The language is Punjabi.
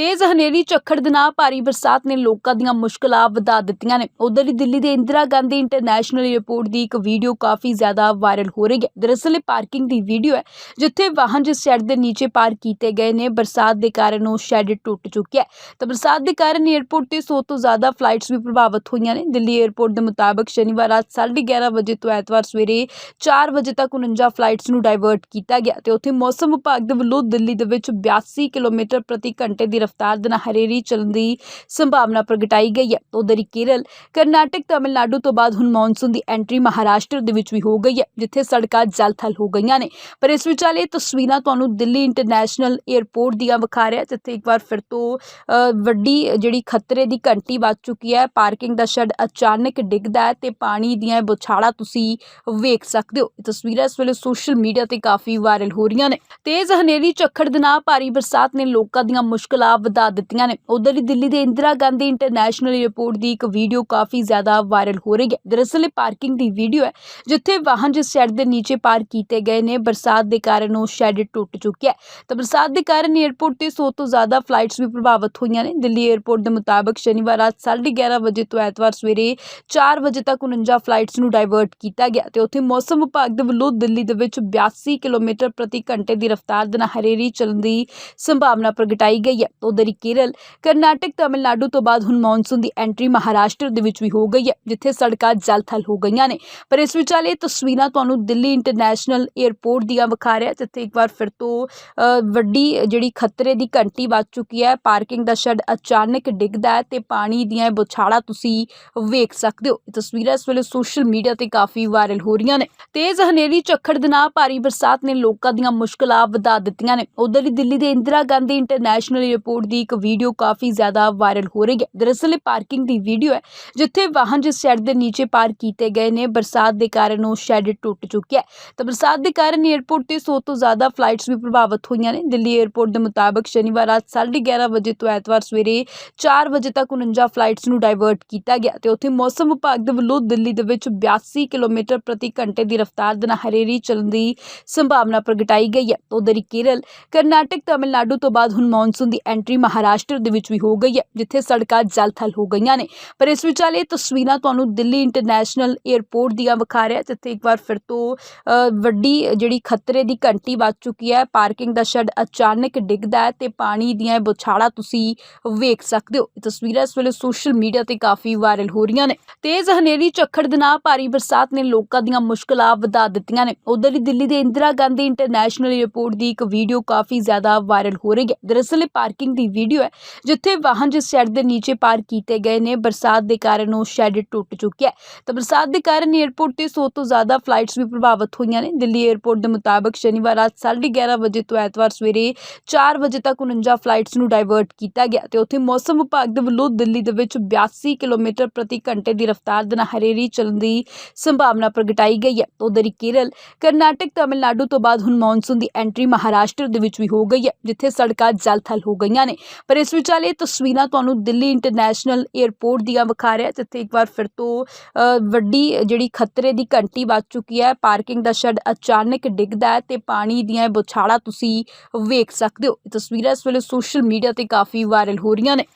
ਤੇਜ਼ ਹਨੇਰੀ, ਝੱਖੜ ਦੇ ਨਾਲ ਭਾਰੀ ਬਰਸਾਤ ਨੇ ਲੋਕਾਂ ਦੀਆਂ ਮੁਸ਼ਕਲਾਂ ਵਧਾ ਦਿੱਤੀਆਂ ਨੇ। ਉਧਰ ਹੀ ਦਿੱਲੀ ਦੇ ਇੰਦਰਾ ਗਾਂਧੀ ਇੰਟਰਨੈਸ਼ਨਲ ਏਅਰਪੋਰਟ ਦੀ ਇੱਕ ਵੀਡੀਓ ਕਾਫੀ ਜ਼ਿਆਦਾ ਵਾਇਰਲ ਹੋ ਰਹੀ ਹੈ। ਦਰਅਸਲ ਇਹ ਪਾਰਕਿੰਗ ਦੀ ਵੀਡੀਓ ਹੈ, ਜਿੱਥੇ ਵਾਹਨ ਜਿਸ ਸ਼ੈੱਡ ਦੇ ਨੀਚੇ ਪਾਰਕ ਕੀਤੇ ਗਏ ਨੇ, ਬਰਸਾਤ ਦੇ ਕਾਰਨ ਉਹ ਸ਼ੈੱਡ ਟੁੱਟ ਚੁੱਕਿਆ ਹੈ। ਤਾਂ ਬਰਸਾਤ ਦੇ ਕਾਰਨ ਏਅਰਪੋਰਟ ਤੇ 100 ਤੋਂ ਜ਼ਿਆਦਾ ਫਲਾਈਟਸ ਵੀ ਪ੍ਰਭਾਵਿਤ ਹੋਈਆਂ ਨੇ। ਦਿੱਲੀ ਏਅਰਪੋਰਟ ਦੇ ਮੁਤਾਬਕ ਸ਼ਨੀਵਾਰ ਰਾਤ 11:30 ਵਜੇ ਤੋਂ ਐਤਵਾਰ ਸਵੇਰੇ 4 ਵਜੇ ਤੱਕ 49 ਫਲਾਈਟਸ ਨੂੰ ਡਾਇਵਰਟ ਕੀਤਾ ਗਿਆ ਤੇ ਉੱਥੇ ਮੌਸਮ ਵਿਭਾਗ ਦੇ ਵੱਲੋਂ ਦਿੱਲੀ ਦੇ ਵਿੱਚ 82 ਕਿਲੋਮੀਟਰ ਪ੍ਰਤੀ ਘੰਟੇ ਦੀ ਰਫ਼ਤਾਰ ਦੇ ਚੱਲਣ ਦੀ ਸੰਭਾਵਨਾ ਪ੍ਰਗਟਾਈ ਗਈ ਹੈ। ਉਧਰ ਕੇਰਲ, ਕਰਨਾਟਕ, ਤਮਿਲਨਾਡੂ ਤੋਂ ਬਾਅਦ ਹੁਣ ਮੌਨਸੂਨ ਦੀ ਐਂਟਰੀ ਮਹਾਰਾਸ਼ਟਰ ਦੇ ਵਿੱਚ ਵੀ ਹੋ ਗਈ ਹੈ, ਜਿੱਥੇ ਸੜਕਾਂ ਜਲ-ਥਲ ਹੋ ਗਈਆਂ ਨੇ। ਪਰ ਇਸ ਵਿਚਾਲੇ ਤਸਵੀਰਾਂ ਤੁਹਾਨੂੰ ਦਿੱਲੀ ਇੰਟਰਨੈਸ਼ਨਲ 에ਅਰਪੋਰਟ ਦੀਆਂ ਵਿਖਾ ਰਿਹਾ, ਜਿੱਥੇ ਇੱਕ ਵਾਰ ਫਿਰ ਤੋਂ ਵੱਡੀ ਜਿਹੜੀ ਖਤਰੇ ਦੀ ਘੰਟੀ ਵੱਜ ਚੁੱਕੀ ਹੈ। ਪਾਰਕਿੰਗ ਦਾ ਸ਼ੈੱਡ ਅਚਾਨਕ ਡਿੱਗਦਾ ਹੈ ਤੇ ਪਾਣੀ ਦੀਆਂ ਇਹ ਤੁਸੀਂ ਵੇਖ ਸਕਦੇ ਹੋ। ਇਹ ਤਸਵੀਰਾਂ ਇਸ ਵੇਲੇ ਸੋਸ਼ਲ ਮੀਡੀਆ ਤੇ ਕਾਫੀ ਵਾਇਰਲ ਹੋ ਰਹੀਆਂ ਨੇ। ਤੇਜ਼ ਹਨੇਰੀ ਝੱਖੜ ਦੇ ਨਾਲ ਭਾਰੀ ਬਰਸਾਤ ਨੇ ਲੋਕਾਂ ਦੀਆਂ ਮੁਸ਼ਕਲਾਂ ਵਧਾ ਦਿੱਤੀਆਂ ਨੇ। ਉਧਰ ਹੀ ਦਿੱਲੀ ਦੇ ਇੰਦਰਾ ਗਾਂਧੀ ਇੰਟਰਨੈਸ਼ਨਲ ਏਅਰਪੋਰਟ ਦੀ ਇੱਕ ਵੀਡੀਓ ਕਾਫੀ ਜ਼ਿਆਦਾ ਵਾਇਰਲ ਹੋ ਰਹੀ ਹੈ। ਦਰਅਸਲ ਇਹ ਪਾਰਕਿੰਗ ਦੀ ਵੀਡੀਓ ਹੈ, ਜਿੱਥੇ ਵਾਹਨ ਜਿਸ ਸ਼ੈੱਡ ਦੇ ਨੀਚੇ ਪਾਰਕ ਕੀਤੇ ਗਏ ਨੇ, ਬਰਸਾਤ ਦੇ ਕਾਰਨ ਉਹ ਸ਼ੈੱਡ ਟੁੱਟ ਚੁੱਕਿਆ ਹੈ। ਤਾਂ ਬਰਸਾਤ ਦੇ ਕਾਰਨ ਏਅਰਪੋਰਟ ਤੇ 100 ਤੋਂ ਜ਼ਿਆਦਾ ਫਲਾਈਟਸ ਵੀ ਪ੍ਰਭਾਵਿਤ ਹੋਈਆਂ ਨੇ। ਦਿੱਲੀ ਏਅਰਪੋਰਟ ਦੇ ਮੁਤਾਬਕ ਸ਼ਨੀਵਾਰ ਰਾਤ 11:30 ਵਜੇ ਤੋਂ ਐਤਵਾਰ ਸਵੇਰੇ 4 ਵਜੇ ਤੱਕ 49 ਫਲਾਈਟਸ ਨੂੰ ਡਾਇਵਰਟ ਕੀਤਾ ਗਿਆ ਤੇ ਉੱਥੇ ਮੌਸਮ ਵਿਭਾਗ ਦੇ ਵੱਲੋਂ ਦਿੱਲੀ ਦੇ ਵਿੱਚ 82 ਕਿਲੋਮੀਟਰ ਪ੍ਰਤੀ ਘੰਟੇ ਦੀ ਰਫ਼ਤਾਰ ਦੇ ਨਾਲ ਹਰੇਰੀ ਚੱਲਣ ਦੀ ਸੰਭਾਵਨਾ ਪ੍ਰਗਟਾਈ ਗਈ ਹੈ। ਉਧਰ ਹੀ ਕੇਰਲ, ਕਰਨਾਟਕ, ਤਾਮਿਲਨਾਡੂ ਤੋਂ ਬਾਅਦ ਹੁਣ ਮੌਨਸੂਨ ਦੀ ਐਂਟਰੀ ਮਹਾਰਾਸ਼ਟਰ ਦੇ ਵਿੱਚ ਵੀ ਹੋ ਗਈ ਹੈ, ਜਿੱਥੇ ਸੜਕਾਂ ਜਲ-ਥਲ ਹੋ ਗਈਆਂ ਨੇ। ਪਰ ਇਸ ਵਿਚਾਲੇ ਤਸਵੀਰਾਂ ਤੁਹਾਨੂੰ ਦਿੱਲੀ ਇੰਟਰਨੈਸ਼ਨਲ 에ਅਰਪੋਰਟ ਦੀਆਂ ਵਿਖਾ ਰਿਹਾ, ਜਿੱਥੇ ਇੱਕ ਵਾਰ ਫਿਰ ਤੋਂ ਵੱਡੀ ਜਿਹੜੀ ਖਤਰੇ ਦੀ ਘੰਟੀ ਵੱਜ ਚੁੱਕੀ ਹੈ। ਪਾਰਕਿੰਗ ਦਾ ਸ਼ੈੱਡ ਅਚਾਨਕ ਡਿੱਗਦਾ ਹੈ ਤੇ ਪਾਣੀ ਦੀਆਂ ਇਹ ਤੁਸੀਂ ਵੇਖ ਸਕਦੇ ਹੋ। ਇਹ ਤਸਵੀਰਾਂ ਇਸ ਵੇਲੇ ਸੋਸ਼ਲ ਮੀਡੀਆ ਤੇ ਕਾਫੀ ਵਾਇਰਲ ਹੋ ਰਹੀਆਂ ਨੇ। ਤੇਜ਼ ਹਨੇਰੀ, ਝੱਖੜ ਦੇ ਨਾਲ ਭਾਰੀ ਬਰਸਾਤ ਨੇ ਲੋਕਾਂ ਦੀਆਂ ਮੁਸ਼ਕਲਾਂ ਵਧਾ ਦਿੱਤੀਆਂ ਨੇ। ਉਧਰ ਹੀ ਦਿੱਲੀ ਦੇ ਇੰਦਰਾ ਗਾਂਧੀ ਇੰਟਰਨੈਸ਼ਨਲ 에ਅਰਪੋਰਟ ਦੀ ਇੱਕ ਵੀਡੀਓ ਕਾਫੀ ਜ਼ਿਆਦਾ ਵਾਇਰਲ ਹੋ ਰਹੀ ਹੈ। ਦਰਅਸਲ ਇਹ ਪਾਰਕਿੰਗ ਦੀ ਵੀਡੀਓ ਹੈ, ਜਿੱਥੇ ਵਾਹਨ ਜਿਸ ਸ਼ੈੱਡ ਦੇ ਨੀਚੇ ਪਾਰਕ ਕੀਤੇ ਗਏ ਨੇ, ਬਰਸਾਤ ਦੇ ਕਾਰਨ ਉਹ ਸ਼ੈੱਡ ਟੁੱਟ ਚੁੱਕਿਆ ਹੈ। ਤਾਂ ਬਰਸਾਤ ਦੇ ਕਾਰਨ ਏਅਰਪੋਰਟ ਤੇ 100 ਤੋਂ ਜ਼ਿਆਦਾ ਫਲਾਈਟਸ ਵੀ ਪ੍ਰਭਾਵਿਤ ਹੋਈਆਂ ਨੇ। ਦਿੱਲੀ ਏਅਰਪੋਰਟ ਦੇ ਮੁਤਾਬਕ ਸ਼ਨੀਵਾਰ ਰਾਤ 11:30 ਵਜੇ ਤੋਂ ਐਤਵਾਰ ਸਵੇਰੇ 4 ਵਜੇ ਤੱਕ 49 ਫਲਾਈਟਸ ਨੂੰ ਡਾਇਵਰਟ ਕੀਤਾ ਗਿਆ ਤੇ ਉੱਥੇ ਮੌਸਮ ਵਿਭਾਗ ਦੇ ਵੱਲੋਂ ਦਿੱਲੀ ਦੇ ਵਿੱਚ 82 ਕਿਲੋਮੀਟਰ ਪ੍ਰਤੀ ਘੰਟੇ ਦੀ ਰਫ਼ਤਾਰ ਦੇ ਨਾਲ ਹਰੇਰੀ ਚੱਲਣ ਦੀ ਸੰਭਾਵਨਾ ਪ੍ਰਗਟਾਈ ਗਈ ਹੈ। ਉਧਰ ਹੀ ਕੇਰਲ, ਕਰਨਾਟਕ, ਤਾਮਿਲਨਾਡੂ ਤੋਂ ਬਾਅਦ ਹੁਣ ਮੌਨਸੂਨ ਦੀ ਐਂਟਰੀ ਮਹਾਰਾਸ਼ਟਰ ਦੇ ਵਿੱਚ ਵੀ ਹੋ ਗਈ ਹੈ, ਜਿੱਥੇ ਸੜਕਾਂ ਜਲ-ਥਲ ਹੋ ਗਈਆਂ ਨੇ। ਪਰ ਇਸ ਵਿਚਾਲੇ ਇਹ ਤਸਵੀਰਾਂ ਤੁਹਾਨੂੰ ਦਿੱਲੀ ਇੰਟਰਨੈਸ਼ਨਲ 에ਅਰਪੋਰਟ ਦੀਆਂ ਵਿਖਾ ਰਿਹਾ, ਜਿੱਥੇ ਇੱਕ ਵਾਰ ਫਿਰ ਤੋਂ ਵੱਡੀ ਜਿਹੜੀ ਖਤਰੇ ਦੀ ਘੰਟੀ ਵੱਜ ਚੁੱਕੀ ਹੈ। ਪਾਰਕਿੰਗ ਦਾ ਸ਼ੈੱਡ ਅਚਾਨਕ ਡਿੱਗਦਾ ਹੈ ਤੇ ਪਾਣੀ ਦੀਆਂ ਇਹ ਤੁਸੀਂ ਵੇਖ ਸਕਦੇ ਹੋ। ਇਹ ਤਸਵੀਰਾਂ ਇਸ ਵੇਲੇ ਸੋਸ਼ਲ ਮੀਡੀਆ ਤੇ ਕਾਫੀ ਵਾਇਰਲ ਹੋ ਰਹੀਆਂ ਨੇ। ਤੇਜ਼ ਹਨੇਰੀ, ਝੱਖੜ ਦੇ ਨਾਲ ਭਾਰੀ ਬਰਸਾਤ ਨੇ ਲੋਕਾਂ ਦੀਆਂ ਮੁਸ਼ਕਲਾਂ ਵਧਾ ਦਿੱਤੀਆਂ ਨੇ। ਉਧਰ ਹੀ ਦਿੱਲੀ ਦੇ ਇੰਦਰਾ ਗਾਂਧੀ ਇੰਟਰਨੈਸ਼ਨਲ 에ਅਰਪੋਰਟ ਦੀ ਇੱਕ ਵੀਡੀਓ ਕਾਫੀ ਜ਼ਿਆਦਾ ਵਾਇਰਲ ਹੋ ਰਹੀ ਹੈ। ਦਰਅਸਲ ਇਹ ਪਾਰਕਿੰਗ ਦੀ ਵੀਡੀਓ ਹੈ, ਜਿੱਥੇ ਵਾਹਨ ਜਿਸ ਸ਼ੈੱਡ ਦੇ ਨੀਚੇ ਪਾਰਕ ਕੀਤੇ ਗਏ ਨੇ, ਬਰਸਾਤ ਦੇ ਕਾਰਨ ਉਹ ਸ਼ੈੱਡ ਟੁੱਟ ਚੁੱਕਿਆ ਹੈ। ਤਾਂ ਬਰਸਾਤ ਦੇ ਕਾਰਨ 에ਅਰਪੋਰਟ ਤੇ 100 ਤੋਂ ਜ਼ਿਆਦਾ ਫਲਾਈਟਸ ਵੀ ਪ੍ਰਭਾਵਿਤ ਹੋਈਆਂ ਨੇ। ਦਿੱਲੀ 에ਅਰਪੋਰਟ ਦੇ ਮੁਤਾਬਕ ਸ਼ਨੀਵਾਰ ਰਾਤ 11:30 ਵਜੇ ਤੋਂ ਐਤਵਾਰ ਸਵੇਰੇ 4 ਵਜੇ ਤੱਕ 49 ਫਲਾਈਟਸ ਨੂੰ ਡਾਇਵਰਟ ਕੀਤਾ ਗਿਆ ਤੇ ਉੱਥੇ ਮੌਸਮ ਵਿਭਾਗ ਦੇ ਵੱਲੋਂ ਦਿੱਲੀ ਦੇ ਵਿੱਚ 82 ਕਿਲੋਮੀਟਰ ਪ੍ਰਤੀ ਘੰਟੇ ਦੀ ਰਫ਼ਤਾਰ ਦੇ ਨਾਲ ਹਨੇਰੀ ਚੱਲਣ ਦੀ ਸੰਭਾਵਨਾ ਪ੍ਰਗਟਾਈ ਗਈ ਹੈ। ਉਧਰ ਹੀ ਕੇਰਲ, ਕਰਨਾਟਕ, ਤਾਮਿਲਨਾਡੂ ਤੋਂ ਬਾਅਦ ਹੁਣ ਮੌਨਸੂਨ ਦੀ ਐਂਟਰੀ ਮਹਾਰਾਸ਼ਟਰ ਦੇ ਵਿੱਚ ਵੀ ਹੋ ਗਈ ਹੈ, ਜਿੱਥੇ ਸੜਕਾਂ ਜਲ-ਥਲ ਹੋ ਗਈਆਂ ਨੇ। ਪਰ ਇਸ ਵਿਚਾਲੇ ਤਸਵੀਰਾਂ ਤੁਹਾਨੂੰ ਦਿੱਲੀ ਇੰਟਰਨੈਸ਼ਨਲ 에ਅਰਪੋਰਟ ਦੀਆਂ ਵਿਖਾ ਰਿਹਾ ਜਿੱਥੇ ਇੱਕ ਵਾਰ ਫਿਰ ਤੋਂ ਵੱਡੀ ਜਿਹੜੀ ਖਤਰੇ ਦੀ ਘੰਟੀ ਵੱਜ ਚੁੱਕੀ ਹੈ। ਪਾਰਕਿੰਗ ਦਾ ਸ਼ੈੱਡ ਅਚਾਨਕ ਡਿੱਗਦਾ ਹੈ ਤੇ ਪਾਣੀ ਦੀਆਂ ਇਹ ਬੁਛਾੜਾਂ ਤੁਸੀਂ ਵੇਖ ਸਕਦੇ ਹੋ। ਇਹ ਤਸਵੀਰਾਂ ਇਸ ਵੇਲੇ ਸੋਸ਼ਲ ਮੀਡੀਆ ਤੇ ਕਾਫੀ ਵਾਇਰਲ ਹੋ ਰਹੀਆਂ ਨੇ।